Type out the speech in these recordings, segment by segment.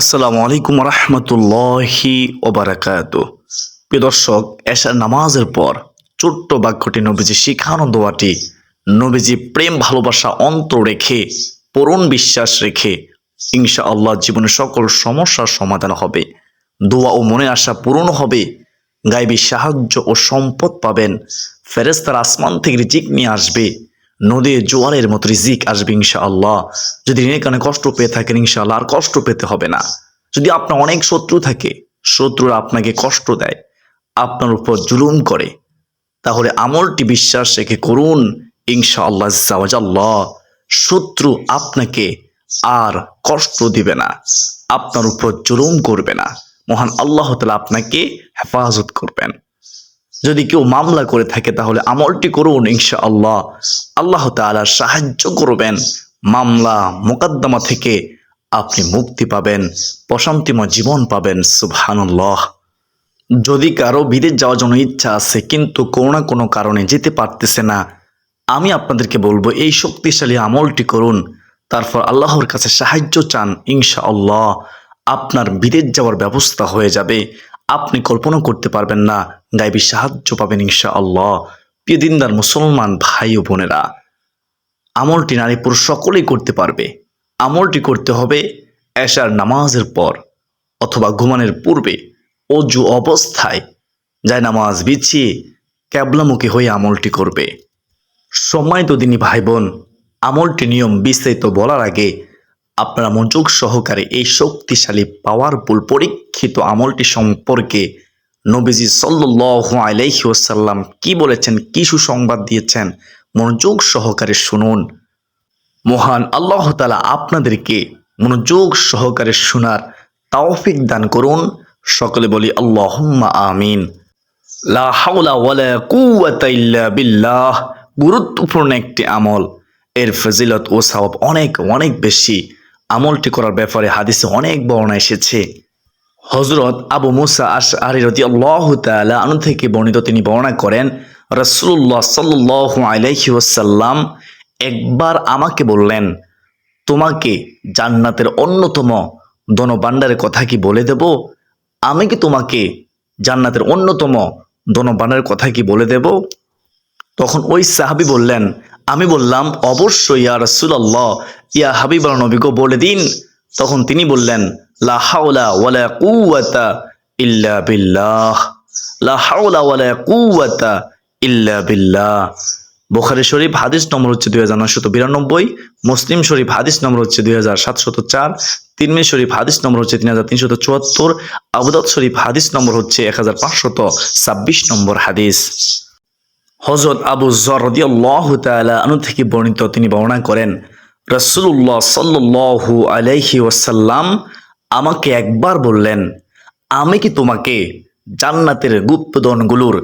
আসসালামু আলাইকুম রহমতুল্লাহি ওবারাকাত প্রিয় দর্শক, এশার নামাজের পর ছোট্ট বাক্যটি নবীজি শিখানো দোয়াটি নবীজি প্রেম, ভালোবাসা অন্ত রেখে, পূরণ বিশ্বাস রেখে ইনশা আল্লাহ জীবনের সকল সমস্যার সমাধান হবে। দোয়া ও মনে আশা পূরণ হবে। গাইবী সাহায্য ও সম্পদ পাবেন। ফেরেস্তার আসমান থেকে রিজিক নিয়ে আসবে। নদীর জোয়ারের মতো রিজিক আসবে ইনশাআল্লাহ। যদি ঋণের কারণে কষ্ট পেয়ে থাকেন ইনশাআল্লাহ, আর কষ্ট পেতে হবে না। যদি আপনার অনেক শত্রু থাকে, শত্রুরা আপনাকে কষ্ট দেয়, আপনার উপর জুলুম করে, তাহলে আমলটি বিশ্বাস রেখে করুন ইনশাআল্লাহ জাওয়াজাল্লাহ শত্রু আপনাকে আর কষ্ট দিবে না, আপনার উপর জুলুম করবে না। মহান আল্লাহ তালা আপনাকে হেফাজত করবেন। যদি কেউ মামলা করে থাকে, তাহলে আমলটি করুন ইনশা আল্লাহ আল্লাহ তাআলা সাহায্য করবেন। মামলা, মোকদ্দমা থেকে আপনি মুক্তি পাবেন, প্রশান্তিময় জীবন পাবেন, সুবহানাল্লাহ। যদি কারও বিদেশ যাওয়ার জন্য ইচ্ছা আছে, কিন্তু কোনো না কোনো কারণে যেতে পারতেছে না, আমি আপনাদেরকে বলব, এই শক্তিশালী আমলটি করুন। তারপর আল্লাহর কাছে সাহায্য চান ইনশা আল্লাহ আপনার বিদেশ যাওয়ার ব্যবস্থা হয়ে যাবে। আপনি কল্পনা করতে পারবেন না, গাইবী সাহায্য পাবেন ইনশা আল্লাহ প্রিয় দিনদার মুসলমান ভাই ও বোনেরা, আমলটি নারী পুরুষ সকলেই করতে পারবে। আমলটি করতে হবে এশার নামাজের পর অথবা ঘুমানোর পূর্বে। অজু অবস্থায় যায় নামাজ বিছিয়ে ক্যাবলামুখী হয়ে আমলটি করবে। সম্মানিত দিনী ভাই বোন, আমলটি নিয়ম বিস্তারিত বলার আগে আপনারা মনোযোগ সহকারে এই শক্তিশালী পাওয়ারফুল পরীক্ষিত আমলটি সম্পর্কে নবীজি সাল্লু আলাইহি ওসাল্লাম কি বলেছেন, কি সুসংবাদ দিয়েছেন, মনোযোগ সহকারে শুনুন। মহান আল্লাহ তালা আপনাদেরকে মনোযোগ সহকারে শোনার তাওফিক দান করুন। সকলে বলি আল্লাহুম্মা আমিন। ওয়ালা বিল্লাহ। গুরুত্বপূর্ণ একটি আমল। এর ফজিলত ও সওয়াব অনেক অনেক বেশি। আমলটি করার ব্যাপারে হাদিসে অনেক বর্ণনা এসেছে। হজরত আবু মুসা আশ আনু থেকে বর্ণিত তিনি বর্ণনা করেন রসুল্লাহ সাল্লাহ আলাইহি একবার আমাকে বললেন, তোমাকে জান্নাতের অন্যতম দনবান্ডারের কথা কি বলে দেব? আমি কি তোমাকে জান্নাতের অন্যতম দনবান্ডারের কথা কি বলে দেব? তখন ওই সাহাবি বললেন আমি বললাম, অবশ্যই ইয়া রাসূলুল্লাহ, ইয়া হাবিব নবীকে বলে দিন। তখন তিনি বললেন, লা হাওলা ওয়ালা কুওয়াতা ইল্লা বিল্লাহ। লা হাওলা ওয়ালা কুওয়াতা ইল্লা বিল্লাহ। বুখারী শরীফ, হাদিস নম্বর হচ্ছে দুই হাজার নশত বিরানব্বই, মুসলিম শরীফ, হাদিস নম্বর হচ্ছে দুই হাজার সাতশত চার তিরমি শরীফ, হাদিস নম্বর হচ্ছে তিন হাজার তিনশত চুয়াত্তর আবুদাদ শরীফ, হাদিস নম্বর হচ্ছে এক হাজার পাঁচশত ছাব্বিশ নম্বর হাদিস। হজরত আবু আনু থেকে বর্ণিত তিনি বর্ণনা করেন রসুল্লাহ সাল্লু আলাইহি ওয়াসাল্লাম আমাকে একবার বললেন, আমি কি তোমাকে জান্নাতের গুপ্তদনগুলোর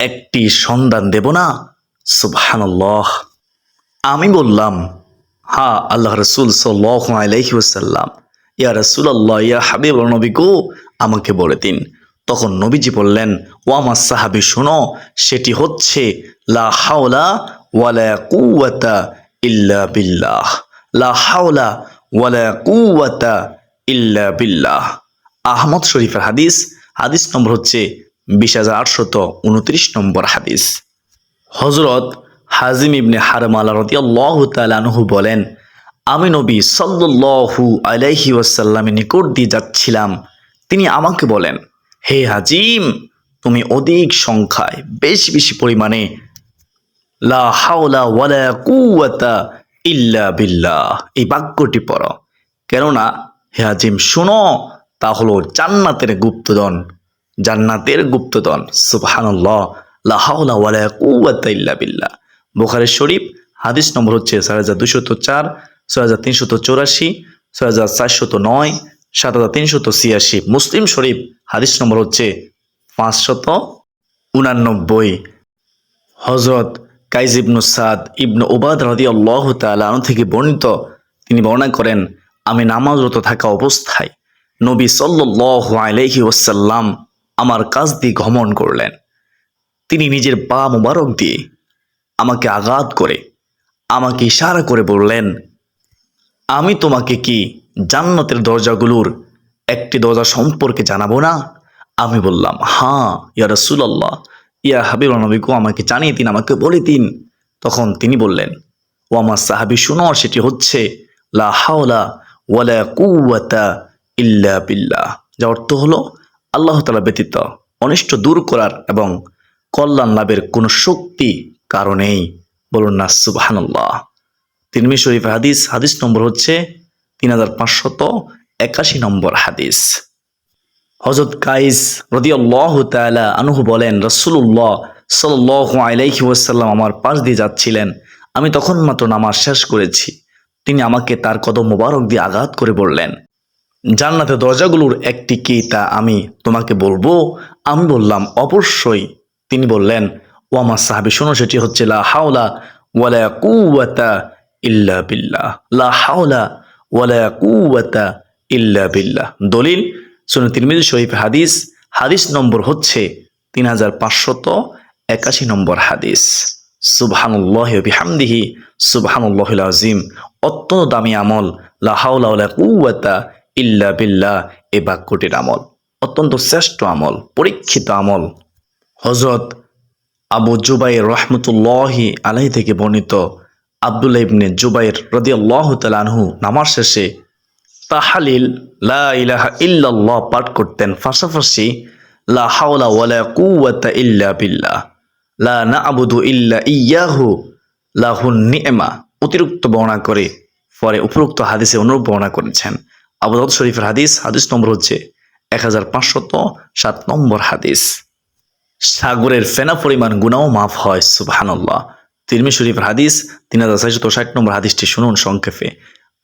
একটি সন্ধান দেব না? সুবহানাল্লাহ। আমি বললাম, হা, আল্লাহ রসুল সাল্লাহ আলাইহি ওয়াসাল্লাম, ইয়া রসুল্লাহ ইয়া হাবিব নবী গো আমাকে বলে দিন। তখন নবীজি বললেন ও আমার সাহাবি, শোনো, সেটি হচ্ছে, লা হাওলা ওয়ালা কুওয়াতা ইল্লা বিল্লাহ। লা হাওলা ওয়ালা কুওয়াতা ইল্লা বিল্লাহ। আহমদ শরীফের হাদিস হাদিস নম্বর হচ্ছে বিশ হাজার আটশত উনত্রিশ নম্বর হাদিস। হজরত হাজিম ইবনে হারমালা রদিয়াল্লাহু তালানহু বলেন, আমি নবী সাল্লু আলাইহি ওয়াসাল্লামের নিকট দিয়ে যাচ্ছিলাম। তিনি আমাকে বলেন হে হাজিম, তুমি অধিক সংখ্যায় বেশি বেশি পরিমাণে লা হাওলা ওয়ালা কুওয়াতা ইল্লা বিল্লাহ এই বাক্যটি পড়ো। কেননা, হে হাজিম, শোনো, তা হলো জান্নাতের গুপ্তদন জান্নাতের গুপ্তদন সুবহানাল্লাহ, লা হাওলা ওয়ালা কুওয়াতা ইল্লা বিল্লাহ। বুখারী শরীফ, হাদিস নম্বর হচ্ছে চার হাজার দুশত চার, ছয় হাজার তিনশত চৌরাশি, ছয় হাজার চারশত নয়, সাত হাজার তিনশত ছিয়াশি। মুসলিম শরীফ হাদিস নম্বর হচ্ছে পাঁচশত উনানব্বই। হজরত কাইজ ইবনু সাদ ইবনু ওবাদ রাদি আল্লাহ তালন থেকে বর্ণিত, তিনি বর্ণনা করেন, আমি নামাজরত থাকা অবস্থায় নবী সাল্লাহ আলহি ওসাল্লাম আমার কাজ দিয়ে ঘমন করলেন। তিনি নিজের পা মোবারক দিয়ে আমাকে আঘাত করে, আমাকে ইশারা করে বললেন, আমি তোমাকে কি জান্নাতের দরজাগুলোর একটি দরজা সম্পর্কে জানাব না? আমি বললাম হ্যাঁ ইয়া রসুল্লাহ ইয়া হাবিব নবীকু আমাকে জানিয়ে দিন, আমাকে বলে দিন। তখন তিনি বললেন ও আমার সাহাবি শুনো সেটি হচ্ছে, লা হাওলা ওয়ালা ইল্লা বিল্লাহ। যা অর্থ হলো, আল্লাহ তালা ব্যতীত অনিষ্ট দূর করার এবং কল্যাণ লাভের কোনো শক্তি কারণেই বলুন না, সুবহানাল্লাহ। তিরমি শরীফ হাদিস হাদিস নম্বর হচ্ছে তিন হাজার পাঁচশত একাশি নম্বর হাদিস। হজরত কাইস রদিয়াল্লাহ তাআলা আনহু বলেন রসুল্লাহ সাল্লাহ আলাইহি ওয়াসাল্লাম আমার পাশ দিয়ে যাচ্ছিলেন। আমি তখন মাত্র নামাজ শেষ করেছি। তিনি আমাকে তার কদম মোবারক দিয়ে আঘাত করে বললেন জান্নাতের দরজাগুলোর একটি কি তা আমি তোমাকে বলব? আমি বললাম, অবশ্যই। তিনি বললেন, ও আমার সাহাবি, শোনো, সেটি হচ্ছে লা হাওলা ওয়ালা কুওয়াতা ইল্লা বিল্লাহ। লা হাওলা ওয়ালা কুওয়াতা ইল্লা বিল্লাহ। দলিল শুনে তিরমিজি, শরীফ, হাদিস। হাদিস নম্বর হচ্ছে তিন হাজার পাঁচশত একাশি নম্বর হাদিস। সুবহানুল্লাহ বিহামদিহি সুবহানুল্লাহ আজিম অত্যন্ত দামি আমল। লা হাওলা ওয়ালা ইল্লা বিল্লাহ। এ বাক্যটির আমল। অত্যন্ত শ্রেষ্ঠ আমল, পরীক্ষিত আমল। হজরত আবু জুবাইর রহমতুল্লাহি আলাই থেকে বর্ণিত আব্দুল্লাহ ইবনে জুবাইর রদিয়াল্লাহ তালানহু নামার শেষে তাহালিল, লা ইলাহা ইল্লাল্লাহ পাঠ করতেন। পাশাপাশি, লা হাওলা ওয়ালা কুওয়াতা ইল্লা বিল্লাহ, লা না'বুদু ইল্লা ইয়াহু, লাহুন নি'মা, অতিরিক্ত বর্ণনা করে পরে উপরোক্ত হাদিসে অনুরূপ বর্ণনা করেছেন। আবু দাউদ শরীফের হাদিস হাদিস নম্বর হচ্ছে এক হাজার পাঁচশত সাত নম্বর হাদিস। সাগরের ফেনা পরিমাণ গুণাও মাফ হয়, সুবহানাল্লাহ। তিরমি শরীফের হাদিস, তিন হাজার ছয়শত ষাট নম্বর হাদিসটি শুনুন সংক্ষেপে।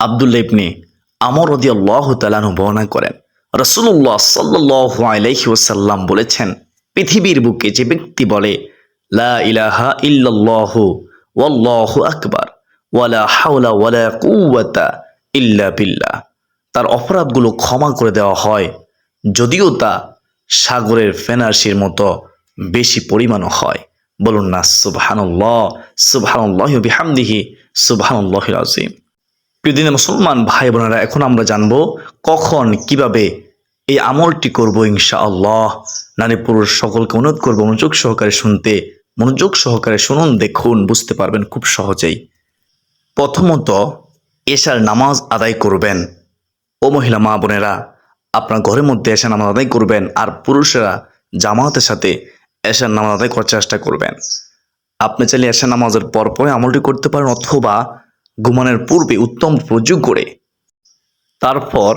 আবদুল্লা ইবনে আমর রদি আল্লাহ তালানু বর্ণনা করেন রসুল্লাহ সাল্লাহ আলাইহি ওসাল্লাম বলেছেন, পৃথিবীর বুকে যে ব্যক্তি বলে, লা ইলাহা ইল্লাল্লাহু ওয়াল্লাহু আকবার ওয়ালা হাওলা ওয়ালা কুওয়াতা ইল্লা বিল্লাহ। তার অপরাধগুলো ক্ষমা করে দেওয়া হয়, যদিও তা সাগরের ফেনার্সির মতো বেশি পরিমাণও হয়। বলুন না, সুবহানাল্লাহ সুবহানাল্লাহ বিহামদিহি সুবহানাল্লাহ আজিম প্রিয়দিনে মুসলমান ভাই বোনেরা, এখন আমরা জানব কখন, কীভাবে এই আমলটি করব ইনশাআল্লাহ। নারী পুরুষ সকলকে অনুরোধ করব মনোযোগ সহকারে শুনতে, মনোযোগ সহকারে শুনুন, দেখুন, বুঝতে পারবেন খুব সহজেই। প্রথমত, এশার নামাজ আদায় করবেন। ও মহিলা মা বোনেরা, আপনার ঘরের মধ্যে এশার নামাজ আদায় করবেন আর পুরুষেরা জামাতের সাথে এশার নামাজ আদায় করার চেষ্টা করবেন। আপনি চাইলে এশার নামাজের পর পরে আমলটি করতে পারেন অথবা ঘুমানোর পূর্বে উত্তম প্রযোগ করে তারপর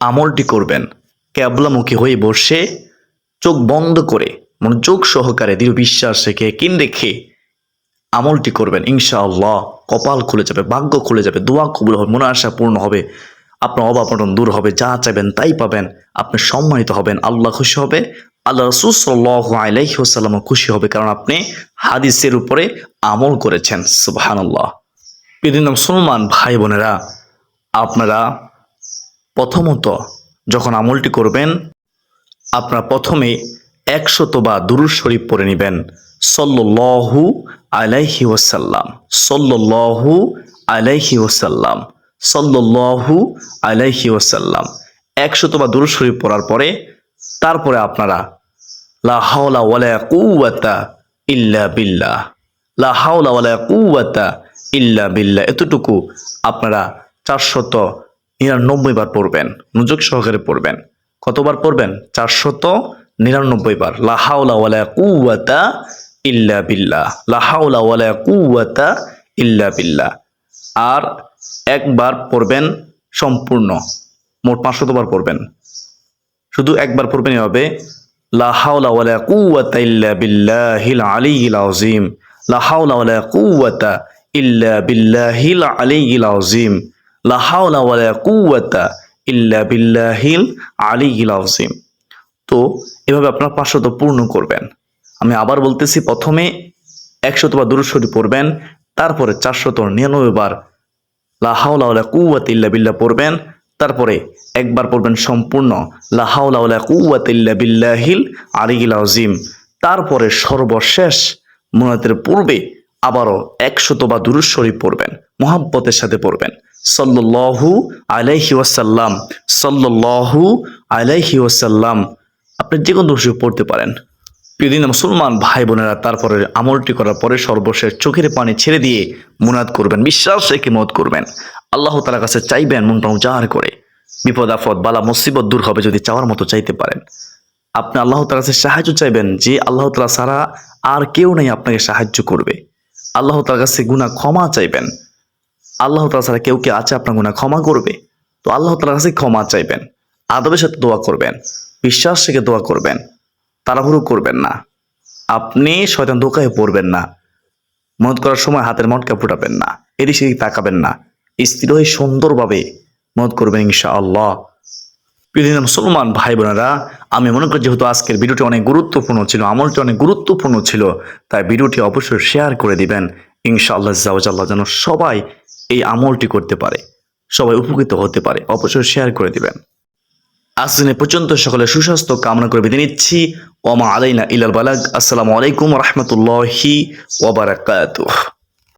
আমলটি করবেন। ক্যাবলামুখী হয়ে বসে চোখ বন্ধ করে মনোযোগ সহকারে দৃঢ় বিশ্বাস রেখে কিন রেখে আমলটি করবেন। ইনশাআল্লাহ কপাল খুলে যাবে, ভাগ্য খুলে যাবে, দোয়া কবুল হবে মনে আশা পূর্ণ হবে, আপনার অভাব অনটন দূর হবে, যা চাইবেন তাই পাবেন, আপনি সম্মানিত হবেন, আল্লাহ খুশি হবে, আল্লাহ রসুল সাল্লাহ আলাইসাল্লাম খুশি হবে, কারণ আপনি হাদিসের উপরে আমল করেছেন সুবাহান্লাহ প্রিয় মুসলমান ভাই বোনেরা। আপনারা প্রথমত যখন আমলটি করবেন, আপনারা প্রথমে একশত বা দুরুদ শরীফ পড়ে নেবেন। সল্লু আলাইহি ওয়াসাল্লাম। সল্লু আলাইহি ওয়াসাল্লাম। সল্লু আলাইহি ওয়াসাল্লাম। একশত বা দুরুদ শরীফ পড়ার পরে, তারপরে আপনারা লা হাওলা ওয়ালা কুওয়াতা ইল্লা বিল্লাহ। লা হাওলা ওয়ালা কুওয়াতা ইল্লা বিল্লা এতটুকু আপনারা চারশত নিরানব্বই বার পড়বেন, মনোযোগ সহকারে পড়বেন। কতবার পড়বেন? চারশত নিরানব্বই বার। লাহাউলা কুওয়াতা ইল্লা বিল্লা লাহাউলা কুওয়াতা ইল্লা বিল্লা আর একবার পড়বেন সম্পূর্ণ, মোট পাঁচশত বার পড়বেন। শুধু একবার পড়বেন এভাবে লা হাওলা ওয়ালা কুওয়াতা ইল্লা বিল্লাহিল আলিয়্যিল আযীম। লা হাওলা ওয়ালা কুওয়াতা ইল্লা বিল্লাহিল আলিয়্যিল আযীম। লা হাওলা ওয়ালা কুওয়াতা ইল্লা বিল্লাহিল আলিয়্যিল আযীম। তো, এভাবে আপনারা পাঁচশত পূর্ণ করবেন। আমি আবার বলতেছি, প্রথমে একশত বা দুরুশরী পড়বেন, তারপরে চারশত নিরানব্বই বার লা হাওলা ওয়ালা কুওয়াতা ইল্লা বিল্লাহ পড়বেন, তারপরে একবার পড়বেন সম্পূর্ণ লা হাওলা ওয়ালা ইল্লা বিল্লাহিল আলিয়্যিল আযীম। তারপরে সর্বশেষ মুনাতের পূর্বে আবারও একশত বা দুরুদ শরীফ পড়বেন, মোহাব্বতের সাথে পড়বেন। সল্লাল্লাহু আলাইহি ওয়াসাল্লাম, সল্লাল্লাহু আলাইহি ওয়াসাল্লাম, আপনি যে কোনো দোষে পড়তে পারেন। প্রিয়দিন মুসলমান ভাই বোনেরা তারপরে আমলটি করার পরে সর্বশেষ চোখের পানি ছেড়ে দিয়ে মুনাদ করবেন, বিশ্বাস রেখে মত করবেন। আল্লাহ তালার কাছে চাইবেন মনটা উজাড় করে। বিপদ, আপদ, বালা, মুসিবত দূর হবে যদি চাওয়ার মতো চাইতে পারেন। আপনি আল্লাহ তালার কাছে সাহায্য চাইবেন যে আল্লাহ তালা ছাড়া আর কেউ নেই আপনাকে সাহায্য করবে। আল্লাহ তার কাছে গুণা ক্ষমা চাইবেন। আল্লাহ তালা ছাড়া কেউ কে আছে আপনার গুণা ক্ষমা করবে? তো আল্লাহ তালার কাছে ক্ষমা চাইবেন, আদবের সাথে দোয়া করবেন, বিশ্বাস থেকে দোয়া করবেন, তাড়াহুড়ো করবেন না। আপনি শয়তান দোকায় পড়বেন না মত করার সময় হাতের মটকা ফুটাবেন না, এদিক সেদিক তাকাবেন না, স্থির হয়ে সুন্দরভাবে মত করবেন ইনশা আল্লাহ প্রিয় মুসলমান ভাই বোনেরা, আমি মনে করি যেহেতু আজকের ভিডিওটি অনেক গুরুত্বপূর্ণ ছিল, আমলটি অনেক গুরুত্বপূর্ণ ছিল, তাই ভিডিওটি অবশ্যই শেয়ার করে দিবেন। ইনশাআল্লাহ জাওজাল্লাহ যেন সবাই এই আমলটি করতে পারে, সবাই উপকৃত হতে পারে, অবশ্যই শেয়ার করে দিবেন। আজ দিনে পর্যন্ত সকলে সুস্বাস্থ্য কামনা করে বেঁধে নিচ্ছি। ওমা আলাইনা ইলাল বালাগ। আসসালামু আলাইকুম রহমতুল্লাহি ওবারাকাতুহ